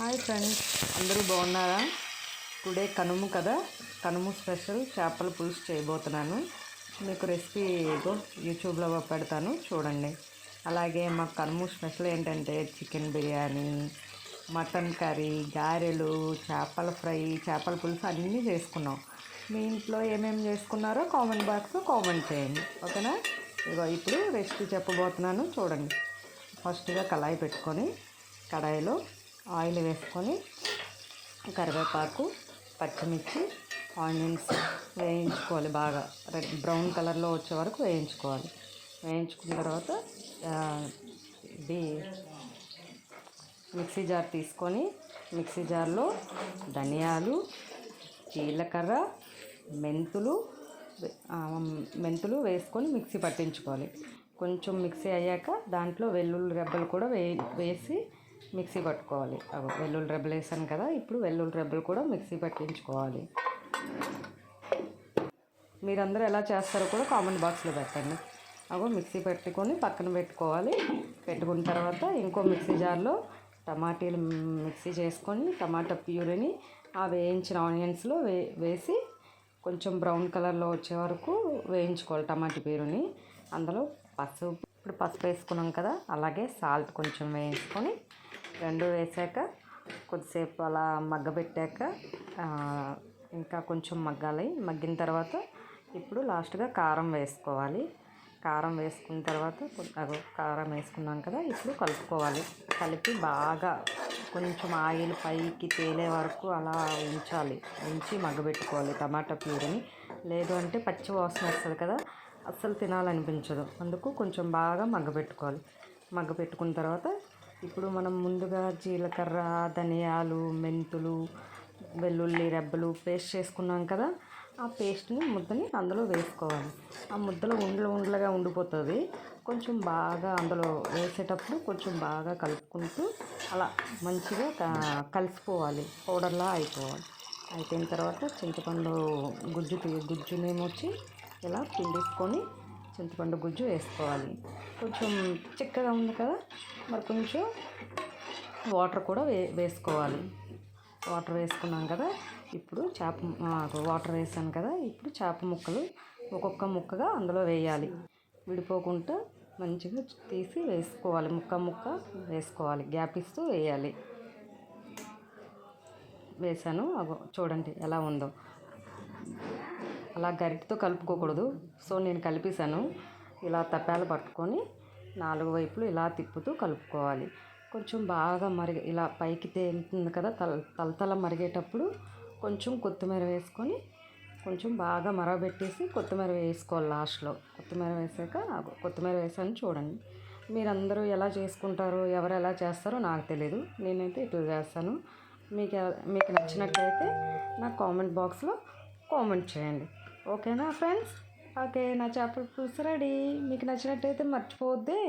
Hi friends అందరూ బాగున్నారా? Today Kanuma కదా. కనుము స్పెషల్ చేపల పులుసు చేయబోతున్నాను. మీకు రెసిపీ ఏదో యూట్యూబ్లో పెడతాను చూడండి. అలాగే మా కనుము స్పెషల్ ఏంటంటే చికెన్ బిర్యానీ మటన్ కర్రీ గారెలు చేపల ఫ్రై చేపల పులుసు అన్నీ చేసుకున్నాం. మీ ఇంట్లో ఏమేమి చేసుకున్నారో కామెంట్ బాక్స్లో కామెంట్ చేయండి. ఓకేనా? ఇగో ఇప్పుడు రెసిపీ చెప్పబోతున్నాను చూడండి. ఫస్ట్గా కళాయి పెట్టుకొని కడాయిలో ఆయిల్ వేసుకొని కరివేపాకు పచ్చిమిర్చి ఆనియన్స్ వేయించుకోవాలి బాగా. రెడ్ బ్రౌన్ కలర్లో వచ్చే వరకు వేయించుకోవాలి. వేయించుకున్న తర్వాత ఇది మిక్సీ జార్ తీసుకొని మిక్సీ జార్లో ధనియాలు జీలకర్ర మెంతులు మెంతులు వేసుకొని మిక్సీ పట్టించుకోవాలి. కొంచెం మిక్సీ అయ్యాక దాంట్లో వెల్లుల్లి రెబ్బలు కూడా వే వేసి మిక్సీ పట్టుకోవాలి. అగో వెల్లుల్లి రెబ్బలు వేసాను కదా ఇప్పుడు వెల్లుల్లి రెబ్బలు కూడా మిక్సీ పట్టించుకోవాలి. మీరందరూ ఎలా చేస్తారో కూడా కామెంట్ బాక్స్లో పెట్టండి. అగో మిక్సీ పెట్టుకొని పక్కన పెట్టుకోవాలి. పెట్టుకున్న తర్వాత ఇంకో మిక్సీ జార్లో టమాటీలు మిక్సీ చేసుకొని టమాటా ప్యూరిని ఆ వేయించిన ఆనియన్స్లో వే వేసి కొంచెం బ్రౌన్ కలర్లో వచ్చే వరకు వేయించుకోవాలి టమాటా ప్యూరిని. అందులో పసుపు ఇప్పుడు పసుపు వేసుకున్నాం కదా అలాగే సాల్ట్ కొంచెం వేయించుకొని రెండు వేసాక కొద్దిసేపు అలా మగ్గబెట్టాక ఇంకా కొంచెం మగ్గాలి. మగ్గిన తర్వాత ఇప్పుడు లాస్ట్గా కారం వేసుకోవాలి. కారం వేసుకున్న తర్వాత కారం వేసుకున్నాం కదా ఇప్పుడు కలుపుకోవాలి. కలిపి బాగా కొంచెం ఆయిల్ పైకి తేలే వరకు అలా ఉంచాలి. ఉంచి మగ్గబెట్టుకోవాలి టమాటా ప్యూరిని. లేదు అంటే పచ్చి వాసన వస్తుంది కదా అస్సలు తినాలనిపించదు. అందుకు కొంచెం బాగా మగ్గబెట్టుకోవాలి. మగ్గబెట్టుకున్న తర్వాత ఇప్పుడు మనం ముందుగా జీలకర్ర ధనియాలు మెంతులు వెల్లుల్లి రెబ్బలు పేస్ట్ చేసుకున్నాం కదా ఆ పేస్ట్ని ముద్దని అందులో వేసుకోవాలి. ఆ ముద్దలో ఉండలు ఉండలుగా ఉండిపోతుంది. కొంచెం బాగా అందులో వేసేటప్పుడు కొంచెం బాగా కలుపుకుంటూ అలా మంచిగా కలిసిపోవాలి. పౌడర్లా అయిపోవాలి. అయిపోయిన తర్వాత చింతపండు గుజ్జు గుజ్జునేమొచ్చి ఇలా పిండేసుకొని చింతపండు గుజ్జు వేసుకోవాలి. కొంచెం చిక్కగా ఉంది కదా మరి కొంచెం వాటర్ కూడా వే వేసుకోవాలి. వాటర్ వేసుకున్నాం కదా ఇప్పుడు చేప వాటర్ వేసాను కదా ఇప్పుడు చేప ముక్కలు ఒక్కొక్క ముక్కగా అందులో వేయాలి. విడిపోకుండా మంచిగా తీసి వేసుకోవాలి. ముక్క ముక్క వేసుకోవాలి. గ్యాప్ ఇస్తూ వేయాలి. వేసాను. అగో చూడండి ఎలా ఉందో. అలా గరిటతో కలుపుకోకూడదు. సో నేను కలిపేశాను. ఇలా తప్పాలు పట్టుకొని నాలుగు వైపులు ఇలా తిప్పుతూ కలుపుకోవాలి. కొంచెం బాగా మరిగి ఇలా పైకి తేలుతుంది కదా తల తలతల మరిగేటప్పుడు కొంచెం కొత్తిమీర వేసుకొని కొంచెం బాగా మరగబెట్టేసి కొత్తిమీర వేసుకోవాలి లాస్ట్లో. కొత్తిమీర వేసాక కొత్తిమీర వేసాను చూడండి. మీరందరూ ఎలా చేసుకుంటారో ఎవరు ఎలా చేస్తారో నాకు తెలియదు నేనైతే ఇట్లా చేస్తాను మీకు మీకు నచ్చినట్లయితే నా కామెంట్ బాక్స్లో కామెంట్ చేయండి. ఓకేనా ఫ్రెండ్స్? ఓకే నా చేపల పులుసు రెడీ. మీకు నచ్చినట్టయితే మర్చిపోద్ది